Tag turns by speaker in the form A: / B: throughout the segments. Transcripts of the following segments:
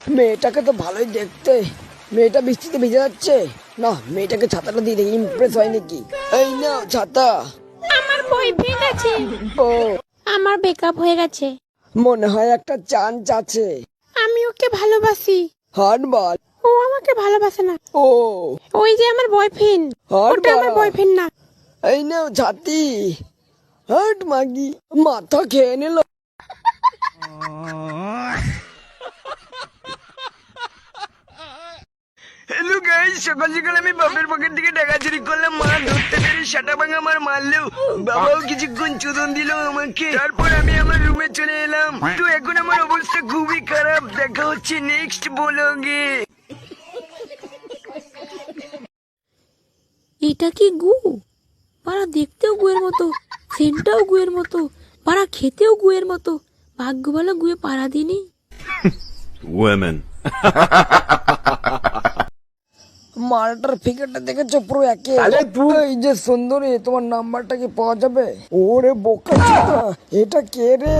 A: মেয়েটাকে তো ভালোই দেখতে। মেয়েটা বৃষ্টিতে ভিজে যাচ্ছে। না মেয়েটাকে ছাতাটা দিয়ে দেখি ইমপ্রেস হয় নাকি? এই নাও ছাতা।
B: আমার বয়ফ্রেন্ড আছে
A: ও।
B: আমার ব্রেকআপ হয়ে গেছে।
A: মনে হয় একটা চান্স আছে।
B: আমি ওকে ভালোবাসি।
A: হাট বল।
B: ও আমাকে ভালোবাসে না।
A: ও।
B: ওই যে আমার বয়ফ্রেন্ড ওটা আমার। বয়ফ্রেন্ড না।
A: এই নাও ছাতি। হাট মাগি। মাথা খেয়ে নিল। সকাল সকাল আমি বাপের পকেট থেকে টাকা চুরি করলাম মা ধরতে পেরে সাটা ভাঙা আমার মারলেও বাবাও কিছুক্ষণ চোদন দিল আমাকে। তারপর আমি আমার রুমে চলে এলাম। তো এখন আমার অবস্থা খুবই খারাপ। দেখা হচ্ছে নেক্সট ব্লগে
B: এটা কি গু? পাড়া দেখতেও গুয়ের মতো সেন্টটাও গুয়ের মতো পাড়া খেতেও গুয়ের মতো। ভাগ্য ভালো গুয়ে পাড়া দিনি।
C: Women.
A: মালটার ফিগারটা দেখেছ? পুরো একে এই যে সুন্দরী তোমার নাম্বারটা কি পাওয়া যাবে? ওরে বোকা। এটা কে রে?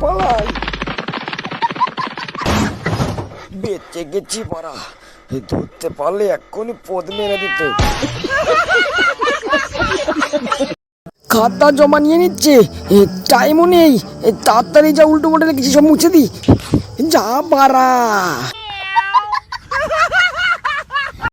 A: পালাই। বেঁচে গেছি পারা ধরতে পারলে এক্ষুনি পদ মেরে দিত। খাতা জমা নিয়ে নিচ্ছে। টাইমও নেই। তাড়াতাড়ি যা উল্টো মোটে কিছু সব মুছে দি। যা পারা